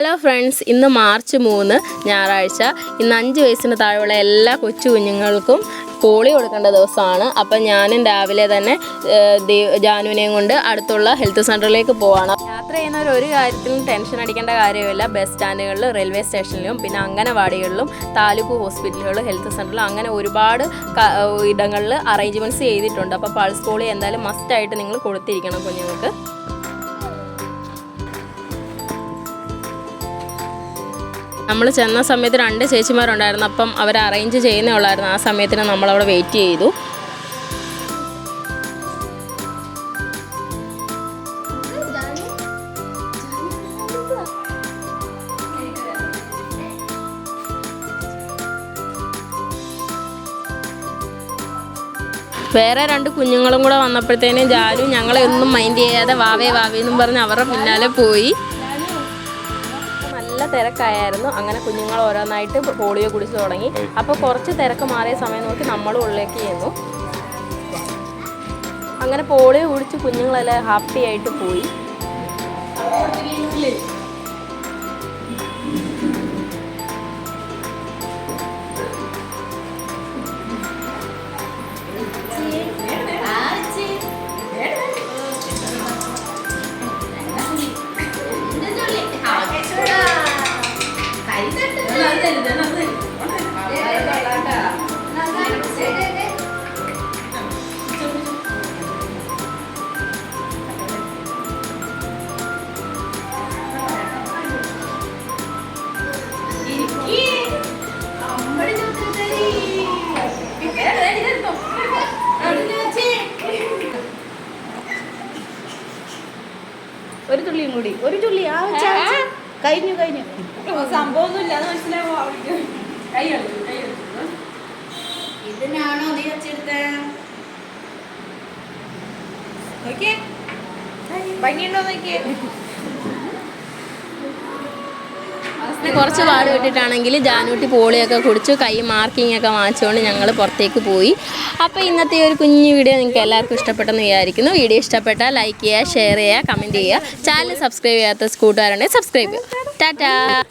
Hello friends ഇന്ന് March മൂന്ന് ഞായറാഴ്ച. ഇന്ന് അഞ്ച് വയസ്സിന് താഴെയുള്ള എല്ലാ കൊച്ചു കുഞ്ഞുങ്ങൾക്കും പോളി കൊടുക്കേണ്ട ദിവസമാണ്. അപ്പം ഞാനും രാവിലെ തന്നെ ജാനുവിനെയും കൊണ്ട് അടുത്തുള്ള ഹെൽത്ത് സെന്ററിലേക്ക് പോവാണ്. യാത്ര ചെയ്യുന്നവർ ഒരു കാര്യത്തിലും ടെൻഷൻ അടിക്കേണ്ട കാര്യമില്ല. ബസ് സ്റ്റാൻഡുകളിൽ റെയിൽവേ സ്റ്റേഷനിലും പിന്നെ അംഗനവാടികളിലും താലൂക്ക് ഹോസ്പിറ്റലുകളിലും ഹെൽത്ത് സെന്ററിലും അങ്ങനെ ഒരുപാട് ഇടങ്ങളിൽ അറേഞ്ച്മെന്റ്സ് ചെയ്തിട്ടുണ്ട്. അപ്പോൾ പൾസ് പോളി എന്തായാലും മസ്റ്റായിട്ട് നിങ്ങൾ കൊടുത്തിരിക്കണം കുഞ്ഞുങ്ങൾക്ക്. നമ്മൾ ചെന്ന സമയത്ത് രണ്ട് ചേച്ചിമാരുണ്ടായിരുന്നു. അപ്പം അവർ അറേഞ്ച് ചെയ്യുന്നേ ഉള്ളായിരുന്നു. ആ സമയത്തിന് നമ്മളവിടെ വെയിറ്റ് ചെയ്തു. വേറെ രണ്ട് കുഞ്ഞുങ്ങളും കൂടെ വന്നപ്പോഴത്തേനും ജാലു ഞങ്ങളെ ഒന്നും മൈൻഡ് ചെയ്യാതെ വാവേ വാവേ എന്നും പറഞ്ഞ് അവരുടെ പിന്നാലെ പോയി. നല്ല തിരക്കായിരുന്നു. അങ്ങനെ കുഞ്ഞുങ്ങൾ ഓരോന്നായിട്ട് പോളിയോ കുടിച്ചു തുടങ്ങി. അപ്പോൾ കുറച്ച് തിരക്ക് മാറിയ സമയം നോക്കി നമ്മളും ഉള്ളിലേക്ക് ചെയ്യുന്നു അങ്ങനെ പോളിയോ കുടിച്ച് കുഞ്ഞുങ്ങളെല്ലാം ഹാപ്പി ആയിട്ട് പോയി. ഒരു തുള്ളിയും കൂടി. ഒരു ചുള്ളി. ആ. കഴിഞ്ഞു കഴിഞ്ഞു. ഇതിനാണോ നീ വെച്ചെടുത്ത? നോക്കിയേ. ഭംഗിയുണ്ടോ നോക്കിയേ? കുറച്ച് പാട് വിട്ടിട്ടാണെങ്കിൽ ജാനൂട്ടി പോളിയൊക്കെ കുടിച്ചു കൈ മാർക്കിംഗ് ഒക്കെ വാങ്ങിച്ചുകൊണ്ട് ഞങ്ങൾ പുറത്തേക്ക് പോയി. അപ്പോൾ ഇന്നത്തെ ഒരു കുഞ്ഞു വീഡിയോ നിങ്ങൾക്ക് എല്ലാവർക്കും ഇഷ്ടപ്പെട്ടെന്ന് വിചാരിക്കുന്നു. വീഡിയോ ഇഷ്ടപ്പെട്ടാൽ ലൈക്ക് ചെയ്യുക ഷെയർ ചെയ്യുക കമന്റ് ചെയ്യുക. ചാനൽ സബ്സ്ക്രൈബ് ചെയ്യാത്ത കൂട്ടുകാരുണ്ടെങ്കിൽ സബ്സ്ക്രൈബ് ചെയ്യുക. ടാറ്റാ